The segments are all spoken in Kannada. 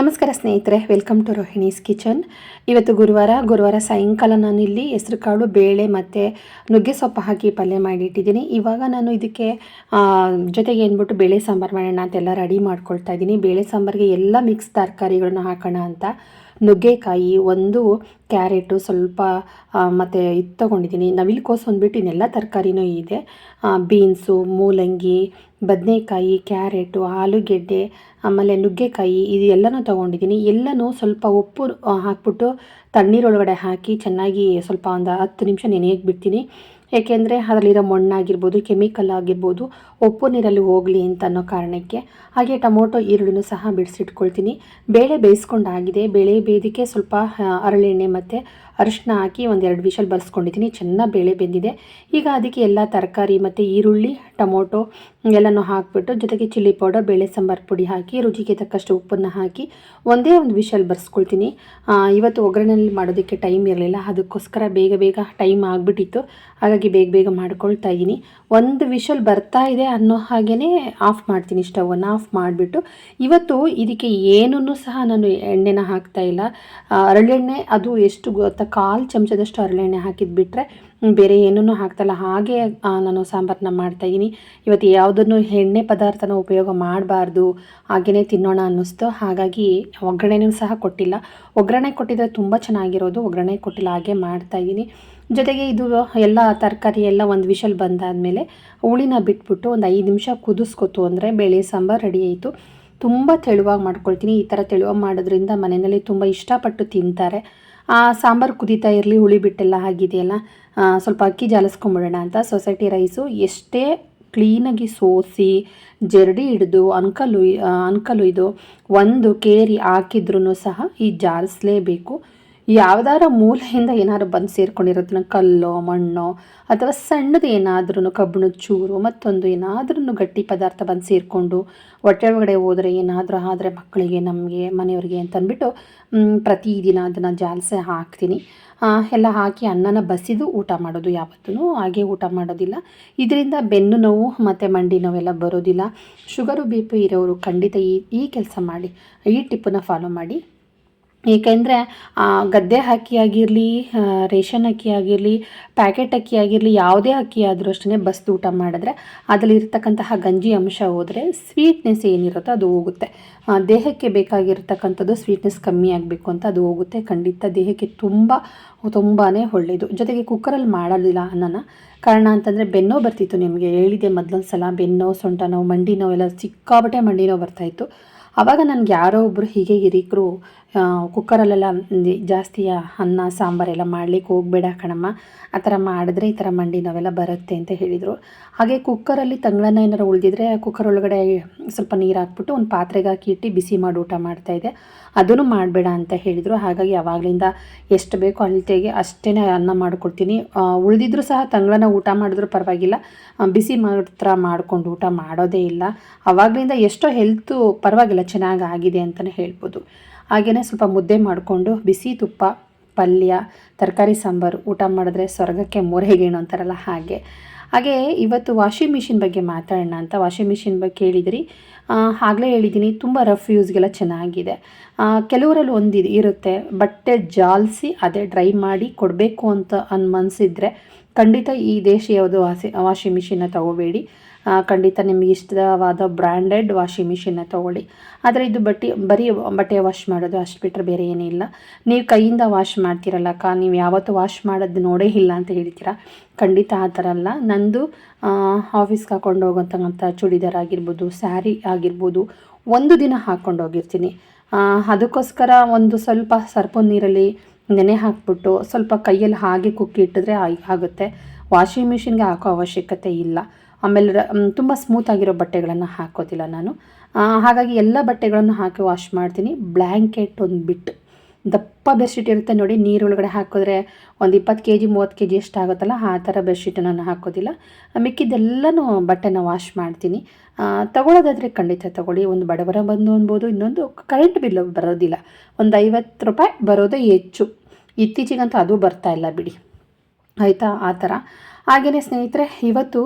ನಮಸ್ಕಾರ ಸ್ನೇಹಿತರೆ ವೆಲ್ಕಮ್ ಟು ರೋಹಿಣೀಸ್ ಕಿಚನ್ ಇವತ್ತು ಗುರುವಾರ ಗುರುವಾರ ಸಾಯಂಕಾಲ ನಾನು ಇಲ್ಲಿ ಹೆಸರು ಕಾಳು ಬೇಳೆ ಮತ್ತು ನುಗ್ಗೆ ಸೊಪ್ಪು ಹಾಕಿ ಪಲ್ಯ ಮಾಡಿಟ್ಟಿದ್ದೀನಿ ಇವಾಗ ನಾನು ಇದಕ್ಕೆ ಜೊತೆಗೆ ಏನ್ಬಿಟ್ಟು ಬೇಳೆ ಸಾಂಬಾರು ಮಾಡೋಣ ಅಂತೆಲ್ಲ ರೆಡಿ ಮಾಡ್ಕೊಳ್ತಾ ಇದ್ದೀನಿ. ಬೇಳೆ ಸಾಂಬಾರಿಗೆ ಎಲ್ಲ ಮಿಕ್ಸ್ ತರಕಾರಿಗಳನ್ನ ಹಾಕೋಣ ಅಂತ. ನುಗ್ಗೆಕಾಯಿ ಒಂದು ಕ್ಯಾರೆಟು ಸ್ವಲ್ಪ ಮತ್ತು ಇದು ತೊಗೊಂಡಿದ್ದೀನಿ ನವಿಲುಕೋಸು ಅಂದ್ಬಿಟ್ಟು ಇನ್ನೆಲ್ಲ ತರಕಾರಿನೂ ಇದೆ. ಬೀನ್ಸು, ಮೂಲಂಗಿ, ಬದನೆಕಾಯಿ, ಕ್ಯಾರೆಟು, ಆಲೂಗೆಡ್ಡೆ, ಆಮೇಲೆ ನುಗ್ಗೆಕಾಯಿ ಇದು ಎಲ್ಲನೂ ತೊಗೊಂಡಿದ್ದೀನಿ ಎಲ್ಲನೂ ಸ್ವಲ್ಪ ಉಪ್ಪು ಹಾಕ್ಬಿಟ್ಟು ತಣ್ಣೀರೊಳಗಡೆ ಹಾಕಿ ಚೆನ್ನಾಗಿ ಸ್ವಲ್ಪ ಒಂದು ಹತ್ತು ನಿಮಿಷ ನೆನೆಯಕ್ಕೆ ಬಿಡ್ತೀನಿ. ಏಕೆಂದರೆ ಅದರಲ್ಲಿರೋ ಮಣ್ಣಾಗಿರ್ಬೋದು, ಕೆಮಿಕಲ್ ಆಗಿರ್ಬೋದು ಉಪ್ಪು ನೀರಲ್ಲಿ ಹೋಗಲಿ ಅಂತ ಅನ್ನೋ ಕಾರಣಕ್ಕೆ ಹಾಗೆ ಟೊಮೊಟೊ, ಈರುಳ್ಳಿನೂ ಸಹ ಬಿಡಿಸಿಟ್ಕೊಳ್ತೀನಿ. ಬೇಳೆ ಬೇಯಿಸ್ಕೊಂಡಾಗಿದೆ. ಬೇಳೆ ಬೇದಿಕೆ ಸ್ವಲ್ಪ ಅರಳೆಣ್ಣೆ ಹರಳೆಣ್ಣೆ ಮತ್ತು ಅರಿಶಿನ ಹಾಕಿ ಒಂದೆರಡು ವಿಷಲ್ ಬರ್ಸ್ಕೊಂಡಿದ್ದೀನಿ. ಚೆನ್ನಾಗಿ ಬೇಳೆ ಬೆಂದಿದೆ. ಈಗ ಅದಕ್ಕೆ ಎಲ್ಲ ತರಕಾರಿ ಮತ್ತು ಈರುಳ್ಳಿ, ಟೊಮೊಟೊ ಎಲ್ಲನೂ ಹಾಕಿಬಿಟ್ಟು ಜೊತೆಗೆ ಚಿಲ್ಲಿ ಪೌಡರ್, ಬೇಳೆ ಸಾಂಬಾರು ಪುಡಿ ಹಾಕಿ ರುಚಿಗೆ ತಕ್ಕಷ್ಟು ಉಪ್ಪನ್ನು ಹಾಕಿ ಒಂದೇ ಒಂದು ವಿಷಲ್ ಬರ್ಸ್ಕೊಳ್ತೀನಿ. ಇವತ್ತು ಒಗ್ಗರಣೆಯಲ್ಲಿ ಮಾಡೋದಕ್ಕೆ ಟೈಮ್ ಇರಲಿಲ್ಲ. ಅದಕ್ಕೋಸ್ಕರ ಬೇಗ ಬೇಗ ಟೈಮ್ ಆಗಿಬಿಟ್ಟಿತ್ತು. ಹಾಗಾಗಿ ಬೇಗ ಬೇಗ ಮಾಡ್ಕೊಳ್ತಾ ಇದ್ದೀನಿ. ಒಂದು ವಿಷಲ್ ಬರ್ತಾ ಇದೆ. ಅನ್ನೋ ಹಾಗೇ ಆಫ್ ಮಾಡ್ತೀನಿ ಸ್ಟವನ್ನು ಆಫ್ ಮಾಡಿಬಿಟ್ಟು. ಇವತ್ತು ಇದಕ್ಕೆ ಏನನ್ನು ಸಹ ನಾನು ಎಣ್ಣೆನ ಹಾಕ್ತಾ ಇಲ್ಲ. ಅರಳೆಣ್ಣೆ ಅದು ಎಷ್ಟು ಗೊತ್ತಾ, ಕಾಲು ಚಮಚದಷ್ಟು ಅರಳೆಣ್ಣೆ ಹಾಕಿದ್ದು ಬಿಟ್ಟರೆ ಬೇರೆ ಏನನ್ನೂ ಹಾಕ್ತಾಯಿಲ್ಲ ಹಾಗೆ ನಾನು ಸಾಂಬಾರನ್ನ ಮಾಡ್ತಾಯಿದ್ದೀನಿ ಇವತ್ತು ಯಾವುದನ್ನು ಎಣ್ಣೆ ಪದಾರ್ಥನ ಉಪಯೋಗ ಮಾಡಬಾರ್ದು ಹಾಗೆಯೇ ತಿನ್ನೋಣ ಅನ್ನಿಸ್ತು. ಹಾಗಾಗಿ ಒಗ್ಗರಣೆನೂ ಸಹ ಕೊಟ್ಟಿಲ್ಲ. ಒಗ್ಗರಣೆ ಕೊಟ್ಟಿದ್ರೆ ತುಂಬ ಚೆನ್ನಾಗಿರೋದು. ಒಗ್ಗರಣೆ ಕೊಟ್ಟಿಲ್ಲ, ಹಾಗೆ ಮಾಡ್ತಾಯಿದ್ದೀನಿ ಜೊತೆಗೆ ಇದು ಎಲ್ಲ ತರಕಾರಿ ಎಲ್ಲ ಒಂದು ವಿಷಲ್ ಬಂದಾದಮೇಲೆ ಹುಳಿನ ಬಿಟ್ಬಿಟ್ಟು ಒಂದು ಐದು ನಿಮಿಷ ಕುದಿಸ್ಕೊತು ಅಂದರೆ ಬೇಳೆ, ಸಾಂಬಾರು ರೆಡಿ ಆಯಿತು. ತುಂಬ ತೆಳುವಾಗಿ ಮಾಡ್ಕೊಳ್ತೀನಿ. ಈ ಥರ ತೆಳುವಾಗಿ ಮಾಡೋದ್ರಿಂದ ಮನೆಯಲ್ಲಿ ತುಂಬ ಇಷ್ಟಪಟ್ಟು ತಿಂತಾರೆ. ಆ ಸಾಂಬಾರು ಕುದೀತಾ ಇರಲಿ, ಹುಳಿ ಬಿಟ್ಟೆಲ್ಲ ಆಗಿದೆಯಲ್ಲ ಸ್ವಲ್ಪ ಅಕ್ಕಿ ಜಾಲಿಸ್ಕೊಂಬಿಡೋಣ ಅಂತ ಸೊಸೈಟಿ ರೈಸು ಎಷ್ಟೇ ಕ್ಲೀನಾಗಿ ಸೋಸಿ ಜರಡಿ ಹಿಡಿದು, ಅನ್ಕಲು ಅನ್ಕಲು ಇದು ಒಂದು ಕೇರಿ ಹಾಕಿದ್ರೂ ಸಹ ಈ ಜಾಲಿಸ್ಲೇಬೇಕು. ಯಾವ್ದಾರ ಮೂಲೆಯಿಂದ ಏನಾದ್ರು ಬಂದು ಸೇರ್ಕೊಂಡಿರೋದನ್ನ ಕಲ್ಲೋ ಮಣ್ಣೋ ಅಥವಾ ಸಣ್ಣದು ಏನಾದ್ರೂ ಕಬ್ಬಿಣದ ಚೂರು ಮತ್ತೊಂದು ಏನಾದ್ರೂ ಗಟ್ಟಿ ಪದಾರ್ಥ ಬಂದು ಸೇರಿಕೊಂಡು ಹೊಟ್ಟೆ ಒಳಗಡೆ ಹೋದರೆ ಏನಾದರೂ ಆದರೆ ಮಕ್ಕಳಿಗೆ ನಮಗೆ ಮನೆಯವರಿಗೆ ಅಂತಂದ್ಬಿಟ್ಟು ಮ್, ಪ್ರತಿದಿನ ಅದನ್ನು ಜಾಲ್ಸೆ ಹಾಕ್ತೀನಿ. ಎಲ್ಲ ಹಾಕಿ ಅನ್ನನ ಬಸಿದು ಊಟ ಮಾಡೋದು ಯಾವತ್ತೂ ಹಾಗೆ ಊಟ ಮಾಡೋದಿಲ್ಲ. ಇದರಿಂದ ಬೆನ್ನು ನೋವು ಮತ್ತು ಮಂಡಿ ನೋವೆಲ್ಲ ಬರೋದಿಲ್ಲ. ಶುಗರು ಬಿ ಪಿ ಇರೋರು ಖಂಡಿತ ಈ ಈ ಕೆಲಸ ಮಾಡಿ ಈ ಟಿಪ್ಪನ್ನ ಫಾಲೋ ಮಾಡಿ. ಏಕೆಂದರೆ ಗದ್ದೆ ಅಕ್ಕಿ ಆಗಿರಲಿ ರೇಷನ್ ಅಕ್ಕಿ ಆಗಿರಲಿ, ಪ್ಯಾಕೆಟ್ ಅಕ್ಕಿ ಆಗಿರಲಿ, ಯಾವುದೇ ಅಕ್ಕಿ ಆದರೂ ಅಷ್ಟೇ ಬಸ್ದು ಊಟ ಮಾಡಿದ್ರೆ ಅದರಲ್ಲಿ ಇರ್ತಕ್ಕಂತಹ ಗಂಜಿ ಅಂಶ ಹೋದರೆ ಸ್ವೀಟ್ನೆಸ್ ಏನಿರುತ್ತೋ ಅದು ಹೋಗುತ್ತೆ. ದೇಹಕ್ಕೆ ಬೇಕಾಗಿರ್ತಕ್ಕಂಥದ್ದು ಸ್ವೀಟ್ನೆಸ್ ಕಮ್ಮಿ ಆಗಬೇಕು ಅಂತ ಅದು ಹೋಗುತ್ತೆ. ಖಂಡಿತ ದೇಹಕ್ಕೆ ತುಂಬ ತುಂಬಾ ಒಳ್ಳೆಯದು ಜೊತೆಗೆ ಕುಕ್ಕರಲ್ಲಿ ಮಾಡೋದಿಲ್ಲ ಅನ್ನನ. ಕಾರಣ ಅಂತಂದರೆ ಬೆನ್ನೋ ಬರ್ತಿತ್ತು ನಿಮಗೆ. ಹೇಳಿದೆ ಮೊದಲೊಂದು ಸಲ ಬೆನ್ನೋ ಸೊಂಟ ನೋವು ಮಂಡಿ ನೋವೆಲ್ಲ ಸಿಕ್ಕಾಬಟ್ಟೆ ಮಂಡಿ ನೋವು ಬರ್ತಾಯಿತ್ತು ಆವಾಗ ನನಗೆ ಯಾರೋ ಒಬ್ಬರು ಹೀಗೆ ಹಿರೀಕರು ಕುಕ್ಕರಲ್ಲೆಲ್ಲ ಜಾಸ್ತಿ ಅನ್ನ ಸಾಂಬಾರೆಲ್ಲ ಮಾಡ್ಲಿಕ್ಕೆ ಹೋಗಬೇಡ ಕಣಮ್ಮ. ಆ ಥರ ಮಾಡಿದ್ರೆ ಈ ಥರ ಮಂಡಿ ನಾವೆಲ್ಲ ಬರುತ್ತೆ ಅಂತ ಹೇಳಿದರು. ಹಾಗೆ ಕುಕ್ಕರಲ್ಲಿ ತಂಗಳನ್ನ ಏನಾರು ಉಳಿದಿದ್ರೆ ಕುಕ್ಕರ್ ಒಳಗಡೆ ಸ್ವಲ್ಪ ನೀರು ಹಾಕ್ಬಿಟ್ಟು ಒಂದು ಪಾತ್ರೆಗೆ ಹಾಕಿ ಇಟ್ಟು ಬಿಸಿ ಮಾಡಿ ಊಟ ಮಾಡ್ತಾಯಿದ್ದೆ ಅದನ್ನು ಮಾಡಬೇಡ ಅಂತ ಹೇಳಿದರು. ಹಾಗಾಗಿ ಯಾವಾಗಲಿಂದ ಎಷ್ಟು ಬೇಕೋ ಅಳತೆಗೆ ಅಷ್ಟೇ ಅನ್ನ ಮಾಡಿಕೊಡ್ತೀನಿ. ಉಳಿದಿದ್ರು ಸಹ ತಂಗಳನ್ನ ಊಟ ಮಾಡಿದ್ರು ಪರವಾಗಿಲ್ಲ. ಬಿಸಿ ಮಾತ್ರ ಮಾಡಿಕೊಂಡು ಊಟ ಮಾಡೋದೇ ಇಲ್ಲ. ಆವಾಗಲಿಂದ ಎಷ್ಟೋ ಹೆಲ್ತು ಪರವಾಗಿಲ್ಲ, ಚೆನ್ನಾಗಿ ಆಗಿದೆ ಅಂತಲೇ ಹೇಳ್ಬೋದು. ಹಾಗೆಯೇ ಸ್ವಲ್ಪ ಮುದ್ದೆ ಮಾಡಿಕೊಂಡು ಬಿಸಿ ತುಪ್ಪ, ಪಲ್ಯ, ತರಕಾರಿ ಸಾಂಬಾರು ಊಟ ಮಾಡಿದ್ರೆ ಸ್ವರ್ಗಕ್ಕೆ ಮೂರೆಗೇಣು ಅಂತಾರಲ್ಲ ಹಾಗೆ. ಹಾಗೆ ಇವತ್ತು ವಾಷಿಂಗ್ ಮಿಷಿನ್ ಬಗ್ಗೆ ಮಾತಾಡೋಣ ಅಂತ. ವಾಷಿಂಗ್ ಮಿಷಿನ್ ಬಗ್ಗೆ ಕೇಳಿದಿರಿ. ಆಗಲೇ ಹೇಳಿದ್ದೀನಿ ತುಂಬ ರಫ್ ಯೂಸ್ಗೆಲ್ಲ ಚೆನ್ನಾಗಿದೆ. ಕೆಲವರಲ್ಲಿ ಒಂದು ಇದು ಇರುತ್ತೆ. ಬಟ್ಟೆ ಜಾಲಿಸಿ, ಅದೇ ಡ್ರೈ ಮಾಡಿ ಕೊಡಬೇಕು ಅಂತ ಅನ್ ಮನಸ್ಸಿದ್ರೆ ಖಂಡಿತ ಈ ದೇಶ ಯಾವುದು ವಾಸಿ, ವಾಷಿಂಗ್ ಮಿಷಿನ್ನ ತಗೋಬೇಡಿ. ಖಂಡಿತ ನಿಮಗೆ ಇಷ್ಟವಾದ ಬ್ರ್ಯಾಂಡೆಡ್ ವಾಷಿಂಗ್ ಮಿಷಿನ್ನ ತೊಗೊಳ್ಳಿ. ಆದರೆ ಇದು ಬಟ್ಟೆ, ಬರೀ ಬಟ್ಟೆ ವಾಶ್ ಮಾಡೋದು ಅಷ್ಟು ಬಿಟ್ಟರೆ ಬೇರೆ ಏನಿಲ್ಲ ನೀವು ಕೈಯಿಂದ ವಾಶ್ ಮಾಡ್ತೀರಲ್ಲ ಅಕ್ಕ, ನೀವು ಯಾವತ್ತೂ ವಾಶ್ ಮಾಡೋದು ನೋಡೇ ಇಲ್ಲ ಅಂತ ಹೇಳ್ತೀರಾ? ಖಂಡಿತ ಆ ಥರ ಅಲ್ಲ. ನಂದು ಆಫೀಸ್ಗೆ ಹಾಕೊಂಡು ಹೋಗೋಂಥ ಚೂಡಿದಾರ್ ಆಗಿರ್ಬೋದು ಸ್ಯಾರಿ ಆಗಿರ್ಬೋದು, ಒಂದು ದಿನ ಹಾಕ್ಕೊಂಡು ಹೋಗಿರ್ತೀನಿ. ಅದಕ್ಕೋಸ್ಕರ ಒಂದು ಸ್ವಲ್ಪ ಸರ್ಪ ನೀರಲ್ಲಿ ನೆನೆ ಹಾಕ್ಬಿಟ್ಟು ಸ್ವಲ್ಪ ಕೈಯಲ್ಲಿ ಹಾಗೆ ಕುಕ್ಕಿ ಇಟ್ಟಿದ್ರೆ ಆಗುತ್ತೆ. ವಾಷಿಂಗ್ ಮಿಷಿನ್ಗೆ ಹಾಕೋ ಅವಶ್ಯಕತೆ ಇಲ್ಲ. ಆಮೇಲೆ ತುಂಬ ಸ್ಮೂತ್ ಆಗಿರೋ ಬಟ್ಟೆಗಳನ್ನು ಹಾಕೋದಿಲ್ಲ ನಾನು. ಹಾಗಾಗಿ ಎಲ್ಲ ಬಟ್ಟೆಗಳನ್ನು ಹಾಕಿ ವಾಶ್ ಮಾಡ್ತೀನಿ. ಬ್ಲ್ಯಾಂಕೆಟ್ ಒಂದು ಬಿಟ್ಟು. ದಪ್ಪ ಬೆಡ್ಶೀಟ್ ಇರುತ್ತೆ ನೋಡಿ ನೀರೊಳಗಡೆ ಹಾಕಿದ್ರೆ ಒಂದು ಇಪ್ಪತ್ತು ಕೆ ಜಿ ಮೂವತ್ತು ಕೆ ಜಿ ಎಷ್ಟಾಗುತ್ತಲ್ಲ ಆ ಥರ ಬೆಡ್ಶೀಟ್ ನಾನು ಹಾಕೋದಿಲ್ಲ. ಮಿಕ್ಕಿದ್ದೆಲ್ಲನೂ ಬಟ್ಟೆನ ವಾಶ್ ಮಾಡ್ತೀನಿ. ತಗೊಳ್ಳೋದಾದರೆ ಖಂಡಿತ ತಗೊಳ್ಳಿ. ಒಂದು ಬಡವರ ಬಂದು ಅನ್ಬೋದು, ಇನ್ನೊಂದು ಕರೆಂಟ್ ಬಿಲ್ ಬರೋದಿಲ್ಲ. ಒಂದು ಐವತ್ತು ರೂಪಾಯಿ ಬರೋದೇ ಹೆಚ್ಚು. ಇತ್ತೀಚೆಗಂತೂ ಅದು ಬರ್ತಾ ಇಲ್ಲ ಬಿಡಿ. ಆಯಿತಾ? ಆ ಥರ ಹಾಗೆಯೇ ಸ್ನೇಹಿತರೆ, ಇವತ್ತು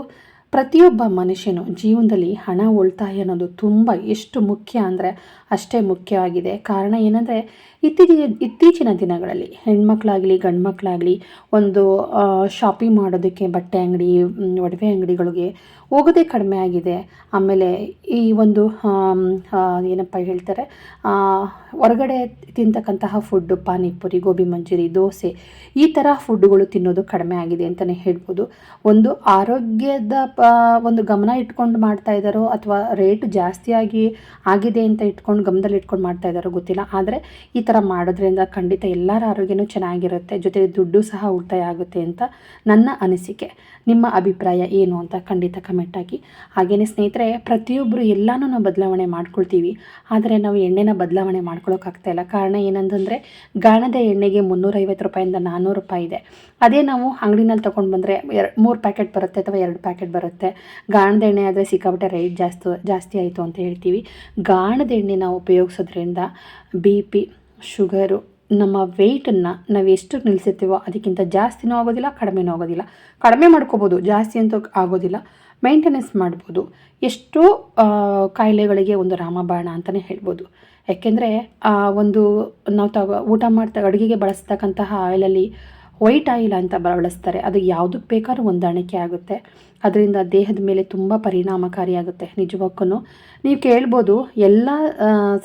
ಪ್ರತಿಯೊಬ್ಬ ಮನುಷ್ಯನು ಜೀವನದಲ್ಲಿ ಹಣ ಉಳಿತಾಯ ಅನ್ನೋದು ತುಂಬ ಎಷ್ಟು ಮುಖ್ಯ ಅಂದರೆ ಅಷ್ಟೇ ಮುಖ್ಯವಾಗಿದೆ ಕಾರಣ ಏನಂದರೆ, ಇತ್ತೀಚಿನ ಇತ್ತೀಚಿನ ದಿನಗಳಲ್ಲಿ ಹೆಣ್ಮಕ್ಳಾಗಲಿ, ಗಂಡ್ಮಕ್ಳಾಗಲಿ ಒಂದು ಶಾಪಿಂಗ್ ಮಾಡೋದಕ್ಕೆ ಬಟ್ಟೆ ಅಂಗಡಿ ಒಡವೆ ಅಂಗಡಿಗಳಿಗೆ ಹೋಗೋದೇ ಕಡಿಮೆ ಆಗಿದೆ. ಆಮೇಲೆ ಈ ಒಂದು ಏನಪ್ಪ ಹೇಳ್ತಾರೆ ಹೊರಗಡೆ ತಿಂತಕ್ಕಂತಹ ಫುಡ್ಡು ಪಾನಿಪುರಿ, ಗೋಬಿ ಮಂಚೂರಿ, ದೋಸೆ, ಈ ಥರ ಫುಡ್ಡುಗಳು ತಿನ್ನೋದು ಕಡಿಮೆ ಆಗಿದೆ ಅಂತಲೇ ಹೇಳ್ಬೋದು. ಒಂದು ಆರೋಗ್ಯದ ಒಂದು ಗಮನ ಇಟ್ಕೊಂಡು ಮಾಡ್ತಾ ಇದ್ದಾರೋ ಅಥವಾ ರೇಟ್ ಜಾಸ್ತಿಯಾಗಿ ಆಗಿದೆ ಅಂತ ಇಟ್ಕೊಂಡು ಗಮನದಲ್ಲಿ ಇಟ್ಕೊಂಡು ಮಾಡ್ತಾ ಇದ್ದಾರೋ ಗೊತ್ತಿಲ್ಲ. ಆದರೆ ಈ ಥರ ಮಾಡೋದ್ರಿಂದ ಖಂಡಿತ ಎಲ್ಲರ ಆರೋಗ್ಯನೂ ಚೆನ್ನಾಗಿರುತ್ತೆ ಜೊತೆಗೆ ದುಡ್ಡು ಸಹ ಉಳಿತಾಯ ಆಗುತ್ತೆ ಅಂತ ನನ್ನ ಅನಿಸಿಕೆ. ನಿಮ್ಮ ಅಭಿಪ್ರಾಯ ಏನು ಅಂತ ಖಂಡಿತ ಕಮೆಂಟ್ ಹಾಕಿ. ಹಾಗೆಯೇ ಸ್ನೇಹಿತರೆ ಪ್ರತಿಯೊಬ್ಬರು ಎಲ್ಲನೂ ನಾವು ಬದಲಾವಣೆ ಮಾಡ್ಕೊಳ್ತೀವಿ. ಆದರೆ ನಾವು ಎಣ್ಣೆನ ಬದಲಾವಣೆ ಇಲ್ಲ. ಕಾರಣ ಏನಂತಂದರೆ, ಗಾಣದ ಎಣ್ಣೆಗೆ ಮುನ್ನೂರೈವತ್ತು ರೂಪಾಯಿಂದ ನಾನ್ನೂರು ರೂಪಾಯಿ ಇದೆ. ಅದೇ ನಾವು ಅಂಗಡಿನಲ್ಲಿ ತೊಗೊಂಡು ಬಂದರೆ ಮೂರು ಪ್ಯಾಕೆಟ್ ಬರುತ್ತೆ ಅಥವಾ ಎರಡು ಪ್ಯಾಕೆಟ್ ಬರುತ್ತೆ. ಗಾಣದ ಎಣ್ಣೆ ಆದರೆ ಸಿಕ್ಕಾಬಿಟ್ಟೆ ರೇಟ್ ಜಾಸ್ತಿ ಜಾಸ್ತಿ ಆಯಿತು ಅಂತ ಹೇಳ್ತೀವಿ. ಗಾಣದ ಎಣ್ಣೆ ನಾವು ಉಪಯೋಗಿಸೋದ್ರಿಂದ ಬಿ ಪಿ, ಶುಗರು, ನಮ್ಮ ವೆಯ್ಟನ್ನು ನಾವು ಎಷ್ಟು ನಿಲ್ಲಿಸಿರ್ತೀವೋ ಅದಕ್ಕಿಂತ ಜಾಸ್ತಿನೂ ಆಗೋದಿಲ್ಲ, ಕಡಿಮೆನೂ ಆಗೋದಿಲ್ಲ. ಕಡಿಮೆ ಮಾಡ್ಕೋಬೋದು, ಜಾಸ್ತಿ ಅಂತ ಆಗೋದಿಲ್ಲ. ಮೇಂಟೆನೆನ್ಸ್ ಮಾಡ್ಬೋದು. ಎಷ್ಟೋ ಕಾಯಿಲೆಗಳಿಗೆ ಒಂದು ರಾಮಬಾಣ ಅಂತಲೇ ಹೇಳ್ಬೋದು. ಯಾಕೆಂದರೆ ಒಂದು ನಾವು ತಗೋ ಊಟ ಮಾಡ್ತಾ, ಅಡುಗೆಗೆ ಬಳಸ್ತಕ್ಕಂತಹ ಆಯಿಲಲ್ಲಿ ವೈಟ್ ಆಯಿಲ್ ಅಂತ ಬಳಸ್ತಾರೆ. ಅದು ಯಾವುದಕ್ಕೆ ಬೇಕಾದ್ರೂ ಹೊಂದಾಣಿಕೆ ಆಗುತ್ತೆ. ಅದರಿಂದ ದೇಹದ ಮೇಲೆ ತುಂಬ ಪರಿಣಾಮಕಾರಿಯಾಗುತ್ತೆ. ನಿಜಕ್ಕೂ ನೀವು ಕೇಳ್ಬೋದು, ಎಲ್ಲ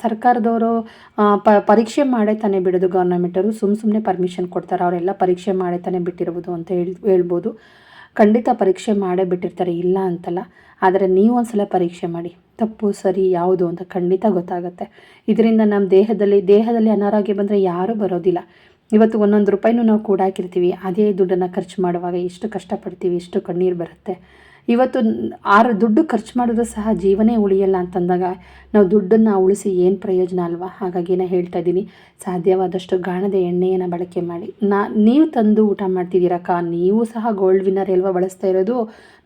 ಸರ್ಕಾರದವರು ಪ, ಪರೀಕ್ಷೆ ಮಾಡೇ ತಾನೇ ಬಿಡೋದು ಗೌರ್ಮೆಂಟವರು ಸುಮ್ಮ ಸುಮ್ಮನೆ ಪರ್ಮಿಷನ್ ಕೊಡ್ತಾರೆ. ಅವರೆಲ್ಲ ಪರೀಕ್ಷೆ ಮಾಡೇ ತಾನೇ ಬಿಟ್ಟಿರ್ಬೋದು ಅಂತ ಹೇಳಿ, ಹೇಳ್ಬೋದು. ಖಂಡಿತ ಪರೀಕ್ಷೆ ಮಾಡೇ ಬಿಟ್ಟಿರ್ತಾರೆ. ಇಲ್ಲ ಅಂತಲ್ಲ. ಆದರೆ ನೀವು ಒಂದ್ಸಲ ಪರೀಕ್ಷೆ ಮಾಡಿ. ತಪ್ಪು, ಸರಿ, ಯಾವುದು ಅಂತ ಖಂಡಿತ ಗೊತ್ತಾಗುತ್ತೆ. ಇದರಿಂದ ನಮ್ಮ ದೇಹದಲ್ಲಿ ದೇಹದಲ್ಲಿ ಅನಾರೋಗ್ಯ ಬಂದರೆ ಯಾರೂ ಬರೋದಿಲ್ಲ. ಇವತ್ತು ಒಂದೊಂದು ರೂಪಾಯಿನೂ ನಾವು ಕೂಡ ಹಾಕಿರ್ತೀವಿ. ಅದೇ ದುಡ್ಡನ್ನು ಖರ್ಚು ಮಾಡುವಾಗ ಎಷ್ಟು ಕಷ್ಟಪಡ್ತೀವಿ, ಎಷ್ಟು ಕಣ್ಣೀರು ಬರುತ್ತೆ. ಇವತ್ತು ಆರು ದುಡ್ಡು ಖರ್ಚು ಮಾಡಿದ್ರು ಸಹ ಜೀವನೇ ಉಳಿಯಲ್ಲ ಅಂತಂದಾಗ ನಾವು ದುಡ್ಡನ್ನು ಉಳಿಸಿ ಏನು ಪ್ರಯೋಜನ ಅಲ್ವಾ? ಹಾಗಾಗಿ ನಾನು ಹೇಳ್ತಾ ಇದ್ದೀನಿ, ಸಾಧ್ಯವಾದಷ್ಟು ಗಾಣದ ಎಣ್ಣೆಯನ್ನು ಬಳಕೆ ಮಾಡಿ. ನಾ, ನೀವು ತಂದು ಊಟ ಮಾಡ್ತಿದ್ದೀರಕ್ಕ ನೀವು ಸಹ ಗೋಲ್ಡ್ ವಿನ್ನರ್ ಎಲ್ವಾ ಬಳಸ್ತಾ ಇರೋದು?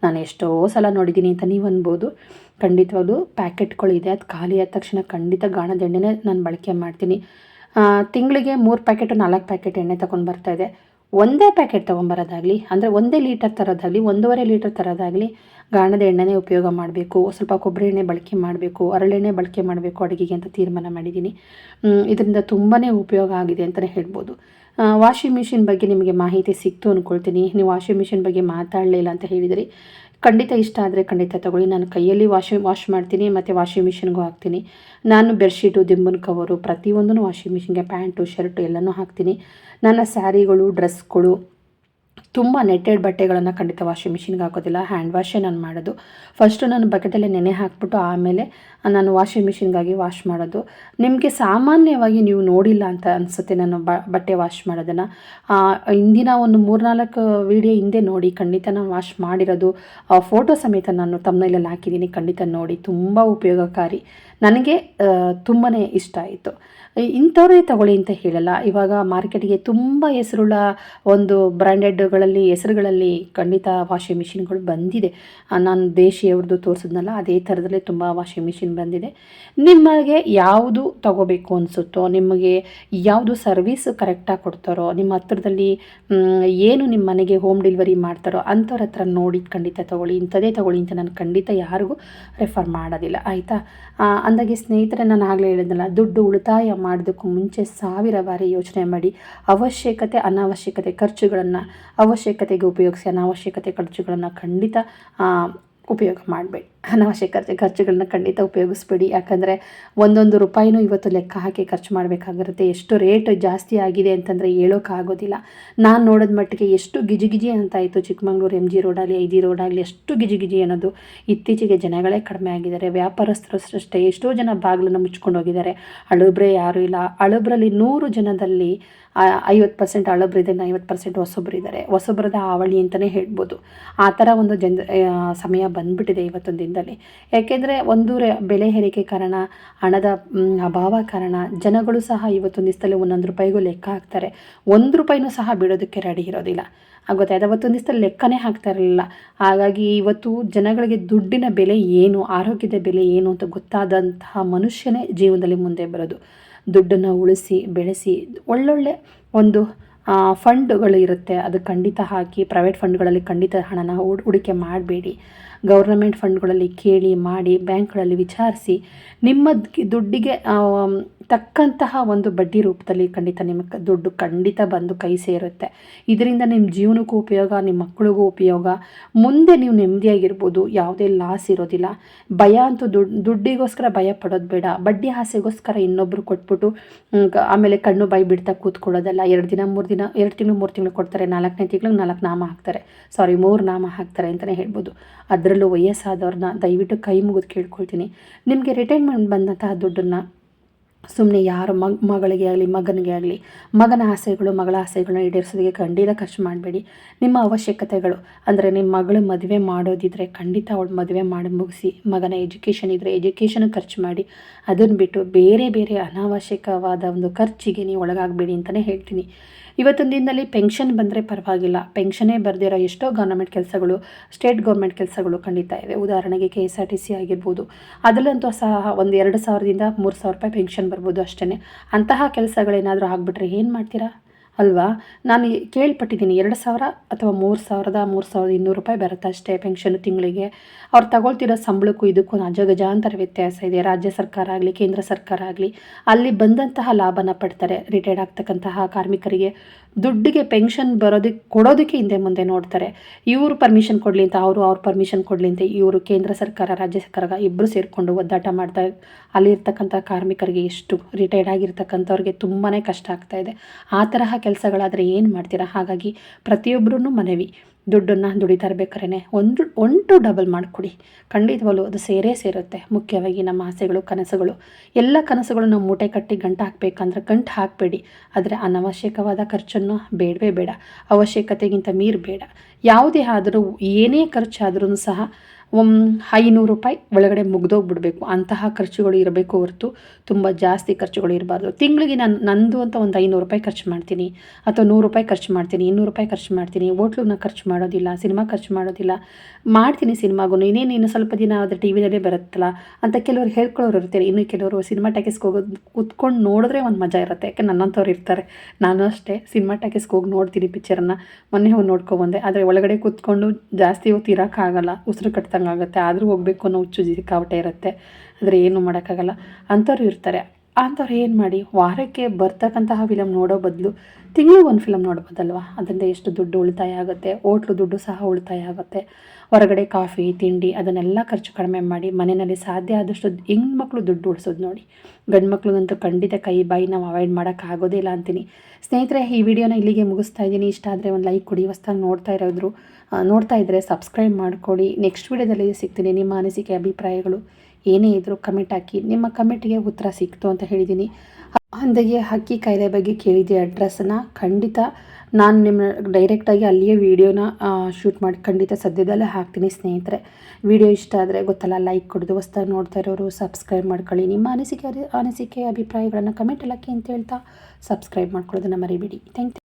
ನಾನು ಎಷ್ಟೋ ಸಲ ನೋಡಿದ್ದೀನಿ ಅಂತ ನೀವು ಅನ್ಬೋದು. ಖಂಡಿತವಾಗ್ಲೂ ಪ್ಯಾಕೆಟ್ಗಳು ಇದೆ. ಅದು ಖಾಲಿ ಆದ ತಕ್ಷಣ ಖಂಡಿತ ಗಾಣದ ಎಣ್ಣೆನೇ ನಾನು ಬಳಕೆ ಮಾಡ್ತೀನಿ. ತಿಂಗಳಿಗೆ ಮೂರು ಪ್ಯಾಕೆಟು ನಾಲ್ಕು ಪ್ಯಾಕೆಟ್ ಎಣ್ಣೆ ತೊಗೊಂಡು ಇದೆ. ಒಂದೇ ಪ್ಯಾಕೆಟ್ ತೊಗೊಂಬರೋದಾಗಲಿ ಅಂದರೆ ಒಂದೇ ಲೀಟರ್ ತರೋದಾಗಲಿ, ಒಂದೂವರೆ ಲೀಟರ್ ತರೋದಾಗಲಿ ಗಾಣದ ಎಣ್ಣೆನೇ ಉಪಯೋಗ ಮಾಡಬೇಕು. ಸ್ವಲ್ಪ ಕೊಬ್ಬರಿ ಎಣ್ಣೆ ಬಳಕೆ ಮಾಡಬೇಕು ಅರಳೆಣ್ಣೆ ಬಳಕೆ ಮಾಡಬೇಕು ಅಡುಗೆಗೆ ಅಂತ ತೀರ್ಮಾನ ಮಾಡಿದ್ದೀನಿ. ಇದರಿಂದ ತುಂಬಾ ಉಪಯೋಗ ಆಗಿದೆ ಅಂತಲೇ ಹೇಳ್ಬೋದು. ವಾಷಿಂಗ್ ಮಿಷಿನ್ ಬಗ್ಗೆ ನಿಮಗೆ ಮಾಹಿತಿ ಸಿಕ್ತು ಅಂದ್ಕೊಳ್ತೀನಿ ನೀವು ವಾಷಿಂಗ್ ಮಿಷಿನ್ ಬಗ್ಗೆ ಮಾತಾಡಲಿಲ್ಲ ಅಂತ ಹೇಳಿದಿರಿ. ಖಂಡಿತ ಇಷ್ಟ ಆದರೆ ಖಂಡಿತ ತಗೊಳ್ಳಿ. ನಾನು ಕೈಯಲ್ಲಿ ವಾಶ್ ವಾಶ್ ಮಾಡ್ತೀನಿ, ಮತ್ತು ವಾಷಿಂಗ್ ಮಿಷಿನ್ಗೂ ಹಾಕ್ತೀನಿ. ನಾನು ಬೆಡ್ಶೀಟು, ದಿಂಬನ್ ಕವರು, ಪ್ರತಿಯೊಂದನ್ನು ವಾಷಿಂಗ್ ಮಿಷಿನ್ಗೆ, ಪ್ಯಾಂಟು, ಶರ್ಟು ಎಲ್ಲನೂ ಹಾಕ್ತೀನಿ. ನನ್ನ ಸ್ಯಾರಿಗಳು ಡ್ರೆಸ್ಗಳು ತುಂಬ ನೆಟ್ಟೆಡ್ ಬಟ್ಟೆಗಳನ್ನು ಖಂಡಿತ ವಾಷಿಂಗ್ ಮಿಷಿನ್ಗೆ ಹಾಕೋದಿಲ್ಲ ಹ್ಯಾಂಡ್ ವಾಶೇ ನಾನು ಮಾಡೋದು. ಫಸ್ಟು ನಾನು ಬಕೆಟಲ್ಲೇ ನೆನೆ ಹಾಕ್ಬಿಟ್ಟು ಆಮೇಲೆ ನಾನು ವಾಷಿಂಗ್ ಮಿಷಿನ್ಗಾಗಿ ವಾಶ್ ಮಾಡೋದು. ನಿಮಗೆ ಸಾಮಾನ್ಯವಾಗಿ ನೀವು ನೋಡಿಲ್ಲ ಅಂತ ಅನಿಸುತ್ತೆ ನಾನು ಬಟ್ಟೆ ವಾಶ್ ಮಾಡೋದನ್ನು. ಹಿಂದಿನ ಒಂದು ಮೂರ್ನಾಲ್ಕು ವಿಡಿಯೋ ಹಿಂದೆ ನೋಡಿ ಖಂಡಿತ ನಾನು ವಾಶ್ ಮಾಡಿರೋದು. ಫೋಟೋ ಸಮೇತ ನಾನು ತಮ್ಮನೇಲೆಲ್ಲ ಹಾಕಿದ್ದೀನಿ ಖಂಡಿತ ನೋಡಿ. ತುಂಬ ಉಪಯೋಗಕಾರಿ. ನನಗೆ ತುಂಬಾ ಇಷ್ಟ ಆಯಿತು. ಇಂಥವ್ರೇ ತಗೊಳ್ಳಿ ಅಂತ ಹೇಳಲ್ಲ. ಇವಾಗ ಮಾರ್ಕೆಟ್ಗೆ ತುಂಬ ಹೆಸರುಳ್ಳ ಒಂದು ಬ್ರ್ಯಾಂಡೆಡ್ಗಳಲ್ಲಿ ಹೆಸರುಗಳಲ್ಲಿ ಖಂಡಿತ ವಾಷಿಂಗ್ ಮಿಷಿನ್ಗಳು ಬಂದಿದೆ. ನಾನು ದೇಶಿಯವ್ರದ್ದು ತೋರಿಸಿದ್ನಲ್ಲ, ಅದೇ ಥರದಲ್ಲೇ ತುಂಬ ವಾಷಿಂಗ್ ಮಿಷಿನ್ ಬಂದಿದೆ. ನಿಮಗೆ ಯಾವುದು ತಗೋಬೇಕು ಅನಿಸುತ್ತೋ, ನಿಮಗೆ ಯಾವುದು ಸರ್ವಿಸ್ ಕರೆಕ್ಟಾಗಿ ಕೊಡ್ತಾರೋ, ನಿಮ್ಮ ಹತ್ರದಲ್ಲಿ ಏನು ನಿಮ್ಮ ಮನೆಗೆ ಹೋಮ್ ಡೆಲಿವರಿ ಮಾಡ್ತಾರೋ ಅಂಥವ್ರ ಹತ್ರ ನೋಡಿ ಖಂಡಿತ ತಗೊಳ್ಳಿ. ಇಂಥದೇ ತಗೊಳ್ಳಿ ಅಂತ ನಾನು ಖಂಡಿತ ಯಾರಿಗೂ ರೆಫರ್ ಮಾಡೋದಿಲ್ಲ. ಆಯಿತಾ? ಅಂದಾಗೆ ಸ್ನೇಹಿತರೆ, ನಾನು ಆಗಲೇ ಹೇಳಿದ್ನಲ್ಲ, ದುಡ್ಡು ಉಳಿತಾಯ ಮಾಡೋದಕ್ಕೂ ಮುಂಚೆ ಸಾವಿರ ಬಾರಿ ಯೋಚನೆ ಮಾಡಿ ಅವಶ್ಯಕತೆ, ಅನಾವಶ್ಯಕತೆ ಖರ್ಚುಗಳನ್ನು, ಅವಶ್ಯಕತೆಗೆ ಉಪಯೋಗಿಸಿ ಅನಾವಶ್ಯಕತೆ ಖರ್ಚುಗಳನ್ನು ಖಂಡಿತ ಉಪಯೋಗ ಮಾಡಬೇಡಿ ಅನಾವಶ್ಯಕತೆ ಖರ್ಚುಗಳನ್ನ ಖಂಡಿತ ಉಪಯೋಗಿಸ್ಬೇಡಿ. ಯಾಕಂದರೆ ಒಂದೊಂದು ರೂಪಾಯಿನೂ ಇವತ್ತು ಲೆಕ್ಕ ಹಾಕಿ ಖರ್ಚು ಮಾಡಬೇಕಾಗಿರುತ್ತೆ. ಎಷ್ಟು ರೇಟ್ ಜಾಸ್ತಿ ಆಗಿದೆ ಅಂತಂದರೆ ಹೇಳೋಕ್ಕಾಗೋದಿಲ್ಲ ನಾನು ನೋಡಿದ ಮಟ್ಟಿಗೆ ಎಷ್ಟು ಗಿಜಿ ಗಿಜಿ ಇತ್ತು ಚಿಕ್ಕಮಂಗ್ಳೂರು ಎಂ ಜಿ ರೋಡಾಗಲಿ ಐ ಜಿ ರೋಡಾಗಲಿ ಎಷ್ಟು ಗಿಜಿ ಗಿಜಿ ಅನ್ನೋದು ಇತ್ತೀಚೆಗೆ ಜನಗಳೇ ಕಡಿಮೆ ಆಗಿದ್ದಾರೆ. ವ್ಯಾಪಾರಸ್ಥರು ಅಷ್ಟೇ ಎಷ್ಟೋ ಜನ ಬಾಗಿಲನ್ನು ಮುಚ್ಕೊಂಡು ಹೋಗಿದ್ದಾರೆ. ಅಳುಬ್ರೆ ಯಾರೂ ಇಲ್ಲ. ಅಳುಬ್ರಲ್ಲಿ ನೂರು ಜನದಲ್ಲಿ ಐವತ್ತು ಪರ್ಸೆಂಟ್ ಅಳಬ್ರಿದೆ, ಐವತ್ತು ಪರ್ಸೆಂಟ್ ಹೊಸೊಬ್ಬರಿದ್ದಾರೆ ಹೊಸೊಬ್ಬರದ ಹಾವಳಿ ಅಂತಲೇ ಹೇಳ್ಬೋದು. ಆ ಥರ ಒಂದು ಜನ ಸಮಯ ಬಂದ್ಬಿಟ್ಟಿದೆ ಇವತ್ತೊಂದು ದಿನದಲ್ಲಿ ಯಾಕೆಂದರೆ ಒಂದು ರೆ- ಬೆಲೆ ಏರಿಕೆ ಕಾರಣ, ಹಣದ ಅಭಾವ ಕಾರಣ ಜನಗಳು ಸಹ ಇವತ್ತು ದಿವಸದಲ್ಲಿ ಒಂದೊಂದು ರೂಪಾಯಿಗೂ ಲೆಕ್ಕ ಹಾಕ್ತಾರೆ. ಒಂದು ರೂಪಾಯಿನೂ ಸಹ ಬಿಡೋದಕ್ಕೆ ರೆಡಿ ಇರೋದಿಲ್ಲ. ಆಗುತ್ತೆ ಅವತ್ತೊಂದು ದಿವಸದಲ್ಲಿ ಲೆಕ್ಕನೇ ಹಾಕ್ತಾ ಇರಲಿಲ್ಲ. ಹಾಗಾಗಿ ಇವತ್ತು ಜನಗಳಿಗೆ ದುಡ್ಡಿನ ಬೆಲೆ ಏನು, ಆರೋಗ್ಯದ ಬೆಲೆ ಏನು ಅಂತ ಗೊತ್ತಾದಂತಹ ಮನುಷ್ಯನೇ ಜೀವನದಲ್ಲಿ ಮುಂದೆ ಬರೋದು. ದುಡ್ಡನ್ನು ಉಳಿಸಿ, ಬೆಳೆಸಿ, ಒಳ್ಳೊಳ್ಳೆ ಒಂದು ಫಂಡ್ಗಳು ಇರುತ್ತೆ. ಅದು ಖಂಡಿತ ಹಾಕಿ ಪ್ರೈವೇಟ್ ಫಂಡ್ಗಳಲ್ಲಿ ಖಂಡಿತ ಹಣನ ಹೂಡ್, ಹೂಡಿಕೆ ಮಾಡಬೇಡಿ. ಗೌರ್ನಮೆಂಟ್ ಫಂಡ್ಗಳಲ್ಲಿ ಕೇಳಿ ಮಾಡಿ ಬ್ಯಾಂಕ್ಗಳಲ್ಲಿ ವಿಚಾರಿಸಿ ನಿಮ್ಮ ದುಡ್ಡಿಗೆ ತಕ್ಕಂತಹ ಒಂದು ಬಡ್ಡಿ ರೂಪದಲ್ಲಿ ಖಂಡಿತ ನಿಮಗೆ ದುಡ್ಡು ಖಂಡಿತ ಬಂದು ಕೈ ಸೇರುತ್ತೆ. ಇದರಿಂದ ನಿಮ್ಮ ಜೀವನಕ್ಕೂ ಉಪಯೋಗ ನಿಮ್ಮ ಮಕ್ಕಳಿಗೂ ಉಪಯೋಗ. ಮುಂದೆ ನೀವು ನೆಮ್ಮದಿಯಾಗಿರ್ಬೋದು, ಯಾವುದೇ ಲಾಸ್ ಇರೋದಿಲ್ಲ. ಭಯ ಅಂತೂ ದುಡ್ಡು ದುಡ್ಡಿಗೋಸ್ಕರ ಭಯ ಪಡೋದು ಬೇಡ. ಬಡ್ಡಿ ಆಸೆಗೋಸ್ಕರ ಇನ್ನೊಬ್ಬರು ಕೊಟ್ಬಿಟ್ಟು ಆಮೇಲೆ ಕಣ್ಣು ಬಾಯಿ ಬಿಡ್ತಾ ಕೂತ್ಕೊಳ್ಳೋದಲ್ಲ. ಎರಡು ದಿನ, ಮೂರು ದಿನ, ಎರಡು ತಿಂಗಳು, ಮೂರು ತಿಂಗಳು ಕೊಡ್ತಾರೆ. ನಾಲ್ಕನೇ ತಿಂಗಳು ನಾಲ್ಕು ನಾಮ ಹಾಕ್ತಾರೆ. ಸಾರಿ ಮೂರು ನಾಮ ಹಾಕ್ತಾರೆ ಅಂತಲೇ ಹೇಳ್ಬೋದು. ಅದರಲ್ಲೂ ವಯಸ್ಸಾದವ್ರನ್ನ ದಯವಿಟ್ಟು ಕೈ ಮುಗಿದು ಕೇಳ್ಕೊಳ್ತೀನಿ. ನಿಮಗೆ ರಿಟೈರ್ಮೆಂಟ್ ಬಂದಂತಹ ದುಡ್ಡನ್ನು ಸುಮ್ಮನೆ ಯಾರ ಮಗ, ಮಗಳಿಗೆ ಆಗಲಿ, ಮಗನಿಗೆ ಆಗಲಿ, ಮಗನ ಆಸೆಗಳು, ಮಗಳ ಆಸೆಗಳನ್ನ ಈಡೇರಿಸೋದಕ್ಕೆ ಖಂಡಿತ ಖರ್ಚು ಮಾಡಬೇಡಿ. ನಿಮ್ಮ ಅವಶ್ಯಕತೆಗಳು, ಅಂದರೆ ನಿಮ್ಮ ಮಗಳು ಮದುವೆ ಮಾಡೋದಿದ್ರೆ ಖಂಡಿತ ಅವಳು ಮದುವೆ ಮಾಡಿ ಮುಗಿಸಿ, ಮಗನ ಎಜುಕೇಷನ್ ಇದ್ದರೆ ಎಜುಕೇಷನ್ ಖರ್ಚು ಮಾಡಿ, ಅದನ್ನು ಬಿಟ್ಟು ಬೇರೆ ಬೇರೆ ಅನಾವಶ್ಯಕವಾದ ಒಂದು ಖರ್ಚಿಗೆ ನೀವು ಒಳಗಾಗಬೇಡಿ ಅಂತಲೇ ಹೇಳ್ತೀನಿ. ಇವತ್ತಿನ ದಿನದಲ್ಲಿ ಪೆನ್ಷನ್ ಬಂದರೆ ಪರವಾಗಿಲ್ಲ. ಪೆನ್ಷನೇ ಬರೆದಿರೋ ಎಷ್ಟೋ ಗೌರ್ಮೆಂಟ್ ಕೆಲಸಗಳು, ಸ್ಟೇಟ್ ಗೌರ್ಮೆಂಟ್ ಕೆಲಸಗಳು ಖಂಡಿತ ಇವೆ. ಉದಾಹರಣೆಗೆ K S R T C ಆಗಿರ್ಬೋದು. ಅದರಲ್ಲಂತೂ ಸಹ ಒಂದು ಎರಡು ಸಾವಿರದಿಂದ ಮೂರು ಸಾವಿರ ರೂಪಾಯಿ ಪೆನ್ಷನ್ ಬರ್ಬೋದು ಅಷ್ಟೇ ಅಂತಹ ಕೆಲಸಗಳೇನಾದರೂ ಆಗಿಬಿಟ್ರೆ ಏನು ಮಾಡ್ತೀರಾ? ಅಲ್ವಾ? ನಾನು ಕೇಳ್ಪಟ್ಟಿದ್ದೀನಿ, ಎರಡು ಸಾವಿರ ಅಥವಾ ಮೂರು ಸಾವಿರದ ಮೂರು ಸಾವಿರದ ಇನ್ನೂರು ರೂಪಾಯಿ ಬರುತ್ತೆ ಅಷ್ಟೇ ಪೆನ್ಷನ್ ತಿಂಗಳಿಗೆ. ಅವ್ರು ತಗೊಳ್ತಿರೋ ಸಂಬಳಕ್ಕೂ ಇದಕ್ಕೂ ಅಜಗಜಾಂತರ ವ್ಯತ್ಯಾಸ ಇದೆ. ರಾಜ್ಯ ಸರ್ಕಾರ ಆಗಲಿ, ಕೇಂದ್ರ ಸರ್ಕಾರ ಆಗಲಿ, ಅಲ್ಲಿ ಬಂದಂತಹ ಲಾಭನ ಪಡ್ತಾರೆ ರಿಟೈರ್ಡ್ ಆಗ್ತಕ್ಕಂತಹ ಕಾರ್ಮಿಕರಿಗೆ. ದುಡ್ಡಿಗೆ ಪೆನ್ಷನ್ ಬರೋದಕ್ಕೆ ಕೊಡೋದಕ್ಕೆ ಹಿಂದೆ ಮುಂದೆ ನೋಡ್ತಾರೆ. ಇವರು ಪರ್ಮಿಷನ್ ಕೊಡಲಿ ಅಂತ, ಅವರು ಅವ್ರ ಪರ್ಮಿಷನ್ ಕೊಡಲಿ ಅಂತ ಇವರು ಕೇಂದ್ರ ಸರ್ಕಾರ, ರಾಜ್ಯ ಸರ್ಕಾರ ಇಬ್ಬರು ಸೇರಿಕೊಂಡು ಒದ್ದಾಟ ಮಾಡ್ತಾ ಅಲ್ಲಿರ್ತಕ್ಕಂಥ ಕಾರ್ಮಿಕರಿಗೆ ಎಷ್ಟು ರಿಟೈರ್ಡ್ ಆಗಿರ್ತಕ್ಕಂಥವ್ರಿಗೆ ತುಂಬಾ ಕಷ್ಟ ಆಗ್ತಾ ಇದೆ. ಆ ತರಹ ಕೆಲಸಗಳಾದರೆ ಏನು ಮಾಡ್ತೀರಾ? ಹಾಗಾಗಿ ಪ್ರತಿಯೊಬ್ಬರೂ ಮನವಿ. ದುಡ್ಡನ್ನು ದುಡಿತಾ ಇರ್ಬೇಕಾದ್ರೆ ಒಂದು, ಒಂಟು ಡಬಲ್ ಮಾಡಿಕೊಡಿ. ಖಂಡಿತವಾಗ್ಲೂ ಅದು ಸೇರೇ ಸೇರುತ್ತೆ. ಮುಖ್ಯವಾಗಿ ನಮ್ಮ ಆಸೆಗಳು, ಕನಸುಗಳು. ಎಲ್ಲ ಕನಸುಗಳು ನಾವು ಮೂಟೆ ಕಟ್ಟಿ ಗಂಟು ಹಾಕಬೇಕಂದ್ರೆ ಗಂಟು ಹಾಕಬೇಡಿ. ಆದರೆ ಅನವಶ್ಯಕವಾದ ಖರ್ಚನ್ನು ಬೇಡವೇ ಬೇಡ. ಅವಶ್ಯಕತೆಗಿಂತ ಮೀರಿ ಬೇಡ. ಯಾವುದೇ ಆದರೂ ಏನೇ ಖರ್ಚಾದ್ರೂ ಸಹ ಐನೂರು ರೂಪಾಯಿ ಒಳಗಡೆ ಮುಗ್ದೋಗ್ಬಿಡ್ಬೇಕು. ಅಂತಹ ಖರ್ಚುಗಳು ಇರಬೇಕು ಹೊರತು ತುಂಬ ಜಾಸ್ತಿ ಖರ್ಚುಗಳು ಇರಬಾರ್ದು. ತಿಂಗಳಿಗೆ ನಾನು, ನಂದು ಅಂತ ಒಂದು ಐನೂರು ರೂಪಾಯಿ ಖರ್ಚು ಮಾಡ್ತೀನಿ, ಅಥವಾ ನೂರು ರೂಪಾಯಿ ಖರ್ಚು ಮಾಡ್ತೀನಿ, ಇನ್ನೂರು ರೂಪಾಯಿ ಖರ್ಚು ಮಾಡ್ತೀನಿ ಹೋಟ್ಲನ್ನ ಖರ್ಚು ಮಾಡೋದಿಲ್ಲ, ಸಿನಿಮಾ ಖರ್ಚು ಮಾಡೋದಿಲ್ಲ, ಮಾಡ್ತೀನಿ ಸಿನಿಮಾಗೂ. ಇನ್ನೇನು ಇನ್ನು ಸ್ವಲ್ಪ ದಿನ ಆದರೆ ಟಿ ವಿನಲ್ಲೇ ಬರುತ್ತಲ್ಲ, ಅಂತ ಕೆಲವರು ಹೇಳ್ಕೊಳ್ಳೋರು ಇರ್ತಾರೆ. ಇನ್ನು ಕೆಲವರು ಸಿನಿಮಾ ಟ್ಯಾಕಿಸ್ಗೆ ಹೋಗೋದು, ಕೂತ್ಕೊಂಡು ನೋಡಿದ್ರೆ ಒಂದು ಮಜಾ ಇರುತ್ತೆ. ಯಾಕೆ ನನ್ನಂಥವ್ರು ಇರ್ತಾರೆ. ನಾನು ಅಷ್ಟೇ ಸಿನಿಮಾ ಟ್ಯಾಕೆಸ್ಗೆ ಹೋಗಿ ನೋಡ್ತೀನಿ ಪಿಕ್ಚರನ್ನು, ಮೊನ್ನೆ ಹೋಗಿ ನೋಡ್ಕೊಬಂದೆ ಆದರೆ ಒಳಗಡೆ ಕೂತ್ಕೊಂಡು ಜಾಸ್ತಿ ಹೊತ್ತು ಇರೋಕ್ಕಾಗಲ್ಲ. ಉಸಿರು ಕಟ್ತಂಗೆ ಆಗುತ್ತೆ ಆದರೂ ಹೋಗಬೇಕು ಅನ್ನೋ ಹುಚ್ಚು ಸಿಕ್ಕಾಪಟ್ಟೆ ಇರುತ್ತೆ. ಆದರೆ ಏನು ಮಾಡೋಕ್ಕಾಗಲ್ಲ. ಅಂಥವ್ರು ಇರ್ತಾರೆ. ಅಂಥವ್ರು ಏನು ಮಾಡಿ, ವಾರಕ್ಕೆ ಬರ್ತಕ್ಕಂತಹ ಫಿಲಮ್ ನೋಡೋ ಬದಲು ತಿಂಗಳು ಒಂದು ಫಿಲಮ್ ನೋಡ್ಬೋದಲ್ವ? ಅದರಿಂದ ಎಷ್ಟು ದುಡ್ಡು ಉಳಿತಾಯ ಆಗುತ್ತೆ, ಹೋಟ್ಲು ದುಡ್ಡು ಸಹ ಉಳಿತಾಯ ಆಗುತ್ತೆ. ಹೊರಗಡೆ ಕಾಫಿ, ತಿಂಡಿ ಅದನ್ನೆಲ್ಲ ಖರ್ಚು ಕಡಿಮೆ ಮಾಡಿ ಮನೆಯಲ್ಲಿ ಸಾಧ್ಯ ಆದಷ್ಟು ಹೆಣ್ಮಕ್ಳು ದುಡ್ಡು ಉಳಿಸೋದು ನೋಡಿ. ಗಂಡು ಮಕ್ಳಿಗಂತೂ ಖಂಡಿತ ಕೈ ಬಾಯಿ ನಾವು ಅವಾಯ್ಡ್ ಮಾಡೋಕ್ಕಾಗೋದೇ ಇಲ್ಲ ಅಂತೀನಿ. ಸ್ನೇಹಿತರೆ, ಈ ವಿಡಿಯೋನ ಇಲ್ಲಿಗೆ ಮುಗಿಸ್ತಾ ಇದ್ದೀನಿ. ಇಷ್ಟ ಆದರೆ ಒಂದು ಲೈಕ್ ಕೊಡಿ. ಹೊಸ್ದಾಗಿ ನೋಡ್ತಾ ಇರೋದ್ರು ನೋಡ್ತಾ ಇದ್ದರೆ ಸಬ್ಸ್ಕ್ರೈಬ್ ಮಾಡ್ಕೊಳ್ಳಿ ನೆಕ್ಸ್ಟ್ ವಿಡಿಯೋದಲ್ಲಿ ಸಿಗ್ತೀನಿ. ನಿಮ್ಮ ಅನಿಸಿಕೆ, ಅಭಿಪ್ರಾಯಗಳು ಏನೇ ಇದ್ದರೂ ಕಮೆಂಟ್ ಹಾಕಿ. ನಿಮ್ಮ ಕಮೆಂಟ್ಗೆ ಉತ್ತರ ಸಿಕ್ತು ಅಂತ ಹೇಳಿದ್ದೀನಿ. ಅಂದಾಗೆ ಹಕ್ಕಿ ಕಾಯಿಲೆ ಬಗ್ಗೆ ಕೇಳಿದ್ದೆ. ಅಡ್ರೆಸ್ಸನ್ನು ಖಂಡಿತ ನಾನು ನಿಮ್ಮ ಡೈರೆಕ್ಟಾಗಿ ಅಲ್ಲಿಯೇ ವೀಡಿಯೋನ ಶೂಟ್ ಮಾಡಿ ಖಂಡಿತ ಸದ್ಯದಲ್ಲೇ ಹಾಕ್ತೀನಿ ಸ್ನೇಹಿತರೆ. ವಿಡಿಯೋ ಇಷ್ಟ ಆದರೆ ಗೊತ್ತಲ್ಲ ಲೈಕ್ ಕೊಡೋದು, ಹೊಸ್ದಾಗಿ ನೋಡ್ತಾ ಇರೋರು ಸಬ್ಸ್ಕ್ರೈಬ್ ಮಾಡ್ಕೊಳ್ಳಿ. ನಿಮ್ಮ ಅನಿಸಿಕೆ ಅನಿಸಿಕೆ, ಅಭಿಪ್ರಾಯಗಳನ್ನು ಕಮೆಂಟ್ ಹಾಕಿ ಅಂತ ಹೇಳ್ತಾ ಸಬ್ಸ್ಕ್ರೈಬ್ ಮಾಡ್ಕೊಳ್ಳೋದನ್ನು ಮರಿಬೇಡಿ. Thank you